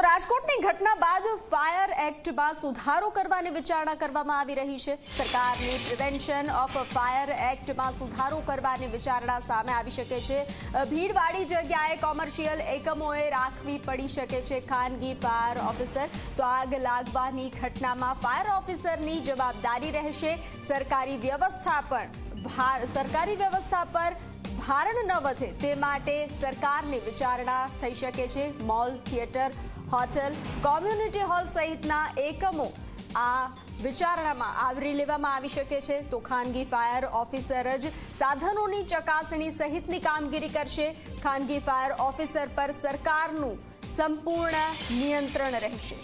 તો રાજકોટની ઘટના બાદ ફાયર એક્ટમાં સુધારો કરવાની વિચારણા કરવામાં આવી રહી છે. સરકારની પ્રિવેન્શન ઓફ ફાયર એક્ટમાં સુધારો કરવાની વિચારણા સામે આવી શકે છે. ભીડવાળી જગ્યાએ કોમર્શિયલ એકમોએ રાખવી પડી શકે છે. ખાનગી ફાયર ઓફિસર તો આગ લાગવાની ઘટનામાં ફાયર ઓફિસરની જવાબદારી રહેશે. સરકારી વ્યવસ્થા પણ સરકારી વ્યવસ્થા પર ભારણ ન વધે તે માટે સરકારની વિચારણા થઈ શકે છે. Mall, theatre, hotel, community hall સહિતના એકમો આ વિચારણામાં આવરી લેવામાં આવી શકે છે. તો ખાનગી ફાયર ઓફિસર જ સાધનોની ચકાસણી સહિતની કામગીરી કરશે. ખાનગી ફાયર ઓફિસર પર સરકારનું સંપૂર્ણ નિયંત્રણ રહેશે.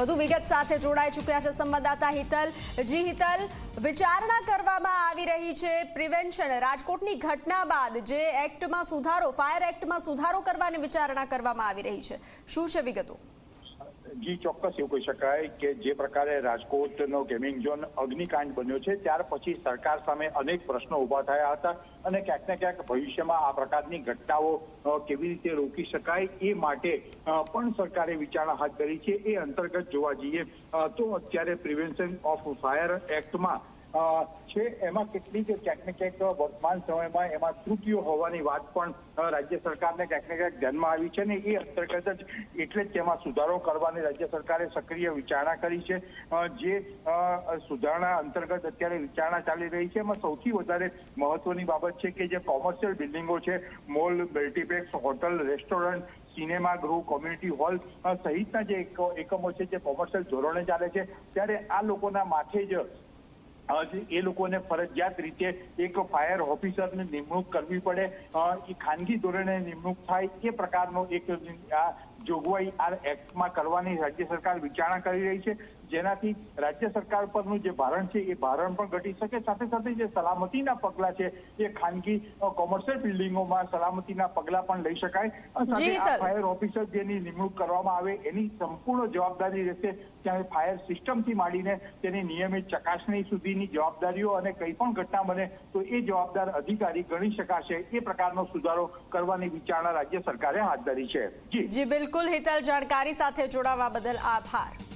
વધુ વિગત સાથે જોડાઈ ચૂક્યા છે સંવાદદાતા હિતલ. જી હિતલ, વિચારણા કરવામાં આવી રહી છે. પ્રિવેન્શન, રાજકોટની ઘટના બાદ જે એક્ટમાં સુધારો, ફાયર એક્ટમાં સુધારો કરવાની વિચારણા કરવામાં આવી રહી છે. શું છે વિગતો? જી ચોક્કસ એવું કહી શકાય કે જે પ્રકારે રાજકોટનો ગેમિંગ ઝોન અગ્નિકાંડ બન્યો છે, ત્યાર પછી સરકાર સામે અનેક પ્રશ્નો ઊભા થયા હતા અને ક્યાંક ને ક્યાંક ભવિષ્યમાં આ પ્રકારની ઘટનાઓ કેવી રીતે રોકી શકાય એ માટે પણ સરકારે વિચારણા હાથ ધરી છે. એ અંતર્ગત જોવા જઈએ તો અત્યારે પ્રિવેન્શન ઓફ ફાયર એક્ટમાં છે, એમાં કેટલીક ક્યાંક ને ક્યાંક વર્તમાન સમયમાં એમાં ત્રુટીઓ હોવાની વાત પણ રાજ્ય સરકારને ક્યાંક ને ક્યાંક ધ્યાનમાં આવી છે ને એ અંતર્ગત જ એટલે જ તેમાં સુધારો કરવાની રાજ્ય સરકારે સક્રિય વિચારણા કરી છે. જે સુધારણા અંતર્ગત અત્યારે વિચારણા ચાલી રહી છે. એમાં સૌથી વધારે મહત્વની બાબત છે કે જે કોમર્શિયલ બિલ્ડિંગો છે, mall, multiplex, hotel, restaurant, cinema ગૃહ, કોમ્યુનિટી હોલ સહિતના જે એક- એકમો છે જે કોમર્શિયલ ધોરણે ચાલે છે. ત્યારે આ લોકોના માથે જે એ લોકોને ફરજિયાત રીતે એક ફાયર ઓફિસરની નિમણૂક કરવી પડે એ ખાનગી ધોરણે નિમણૂક થાય એ પ્રકારનો એક જોગવાઈ આ એક્ટમાં કરવાની રાજ્ય સરકાર વિચારણા કરી રહી છે. જેનાથી રાજ્ય સરકાર પરનું જે ભારણ છે એ ભારણ પણ ઘટી શકે. સાથે સાથે જે સલામતીના પગલા છે એ ખાનગી કોમર્શિયલ બિલ્ડિંગોમાં સલામતીના પગલા પણ લઈ શકાય. સાથે. ફાયર ઓફિસર જેની નિમણૂક કરવામાં આવે એની સંપૂર્ણ જવાબદારી રહેશે. ત્યાં ફાયર સિસ્ટમથી માંડીને તેની નિયમિત ચકાસણી સુધીની જવાબદારીઓ અને કંઈ પણ ઘટના બને તો એ જવાબદાર અધિકારી ગણી શકાશે. એ પ્રકારનો સુધારો કરવાની વિચારણા રાજ્ય સરકારે હાથ ધરી છે. જી. જી બિલકુલ હિતલ જાણકારી સાથે જોડાવા બદલ આભાર.